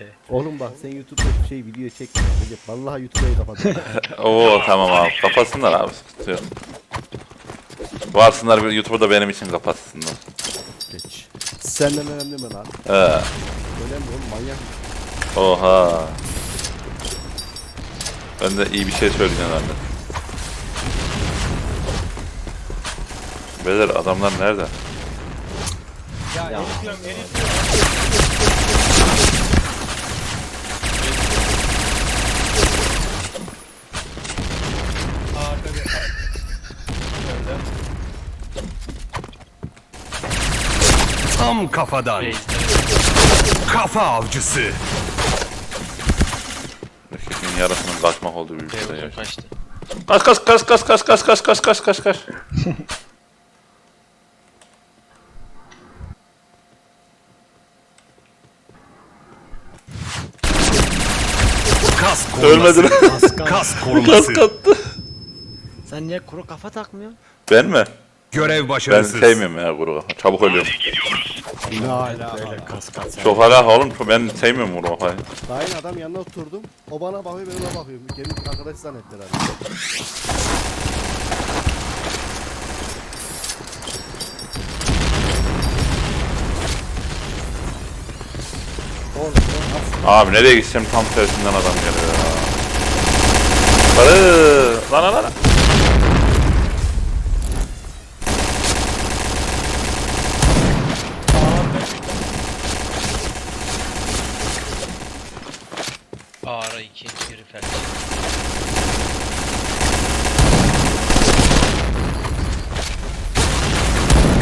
T. Oğlum bak sen YouTube'da bir şey video çekme. Recep vallahi YouTube'u kapat. Oo tamam abi kapatsınlar abi sıkıntı yok. Varsınlar bir YouTube'u da benim için kapatsınlar. Geç. Senden önemli mi lan? Ee, Önemli oğlum manyak. mısın? oha. Ben de iyi bir şey söyleyeceğim herhalde. Beyler adamlar nerede? Ya, eritiyorum eritiyorum. Tam kafadan. Kafa avcısı. Erkeğin yarasının kaçmak olduğu bir şey ya. kaçtı. Kaç kaç kaç kaç kaç kaç kaç kaç kaç kaç kaç. Kas koruması. Ölmedi mi? Kas Kas koruması. kattı. Sen niye kuru kafa takmıyorsun? Ben mi? Görev Ben başarısız. sevmiyorum ya kuru kafa. Çabuk ölüyorum. Kas kas. Çok hala oğlum ben sevmiyorum kuru kafayı. Daha yeni adam yanına oturdum. O bana bakıyor ben ona bakıyorum. Kendi arkadaş zannettiler abi. Oğlum oğlum, as- Abi nereye gitsem tam tersinden adam geliyor ya. Sarı. Lan lan lan. Erkek yürü erkek.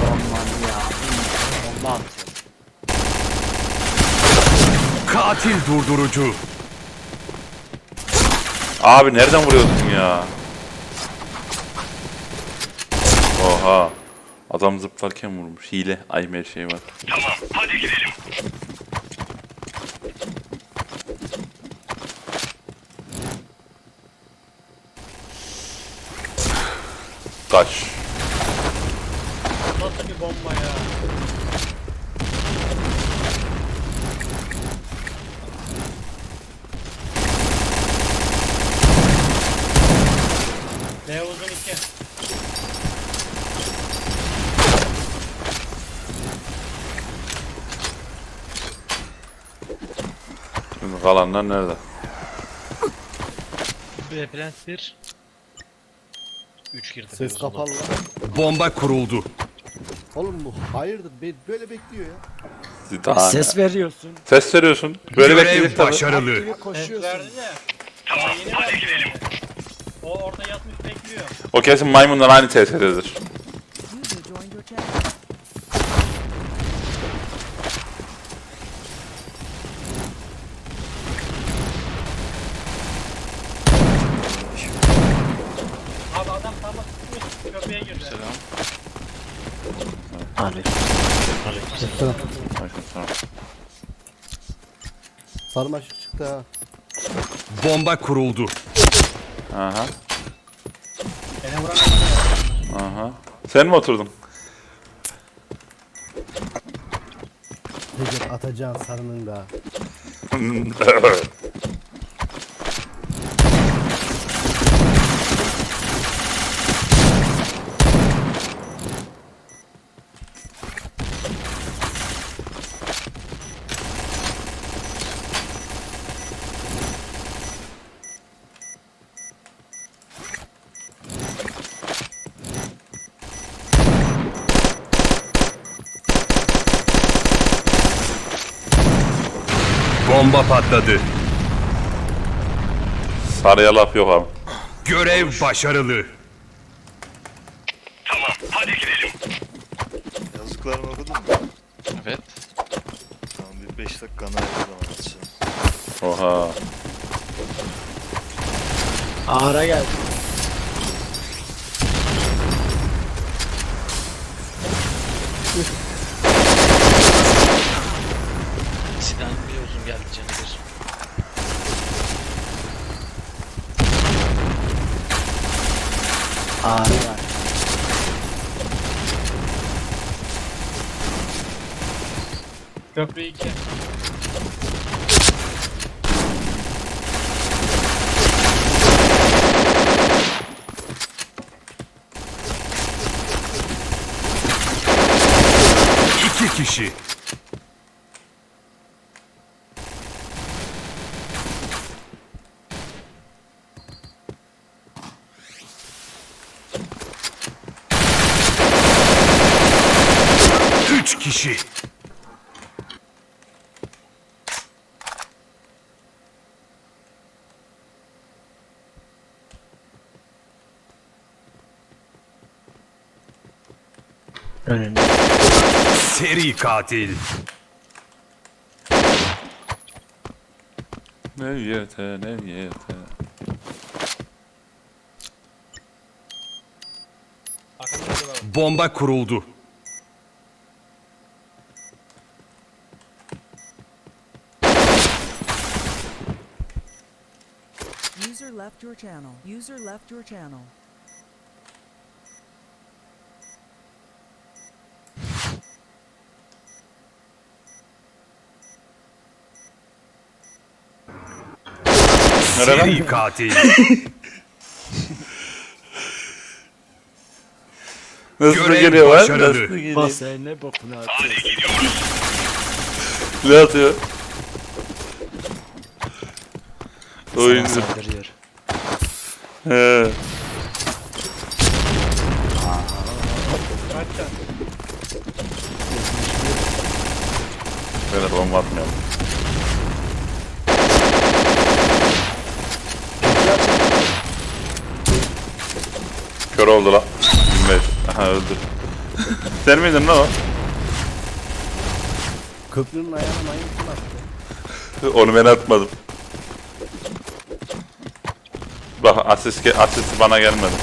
Aman ya. Aman. Katil durdurucu. Abi nereden vuruyorsun ya? Oha. Adam zıplarken vurmuş. Hile. Ay her şey var. Tamam hadi gidelim. Kaç. Nasıl bir bomba ya? B uzun 2. Şimdi kalanlar nerede? B plant 1. 3 girdi. ses kapalı lan. Bomba kuruldu. Oğlum bu hayırdır be- böyle bekliyor ya. Daha Ses veriyorsun. Ses veriyorsun. Böyle Görev bekledik tabii. başarılı. Ses verdi de. Daha yeni verdi. O orada yatmış bekliyor. O kesin maymundan aynı tesirdedir. Abi adam tam Köpeğe girdi. Selam. Bakın sonra. Sarmaşık çıktı ha. Bomba kuruldu. Aha. Beni vuran Aha. Sen mi oturdun? Recep atacağın sarının da. Bomba patladı. Sarıya laf yok abi. Görev başarılı. Yazıklarını okudun mu? Evet. Tamam bir 5 dakika ana zaman. Oha. Ağra geldi. Ağrı var. Köprü 2. İki kişi. Kişi. Önünde. Seri katil. Neviyete, neviyete. Bomba kuruldu. User left your channel. User left your channel. Seri katil. Nasıl Görev geliyor lan? başarılı. Nasıl geliyor? Bas ne bokunu atıyor. Ne atıyor? Oyuncu. Saldırıyor. He. Beyler bomba atmayalım. Kör oldu la. 25. Aha öldü. Sen miydin lan o? Köprünün ayağına mayın kim attı? Onu ben atmadım. Bak asist, asist bana gelmedi.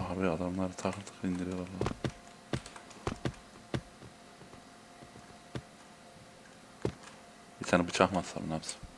Abi adamları takır takır indiriyorlar. Bir tane bıçak mı atsam ne yapsam?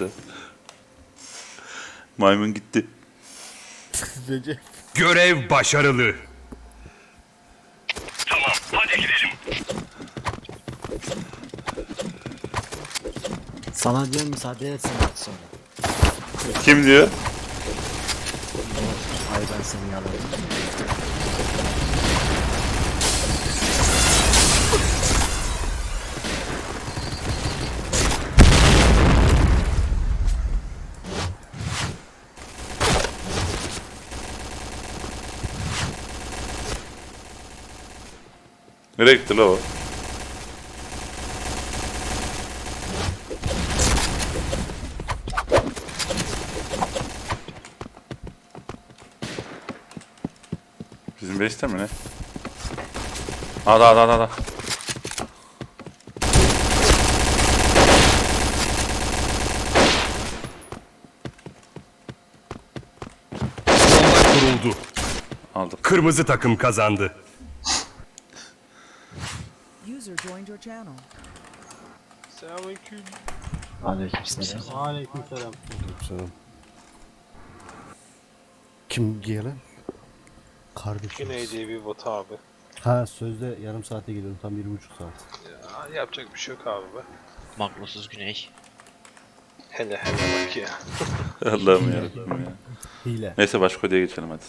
Kaçtı. Maymun gitti. Recep. Görev başarılı. Sana diyorum müsaade etsin at sonra. Kim diyor? Ay ben seni yalarım. Nereye gitti la o? Bizim base'te mi ne? Ada ada ada ada. Kırmızı takım kazandı. User joined your channel. Selamünaleyküm. Aleykümselam. Aleykümselam. Selam. Kim gelen? Kardeşim. Güney diye bir bot abi. Ha sözde yarım saate geliyorum tam bir buçuk saat. Ya, yapacak bir şey yok abi be. Maklosuz güney. Hele hele bak ya. Allah'ım yarabbim ya. Hile. Neyse başka odaya geçelim hadi.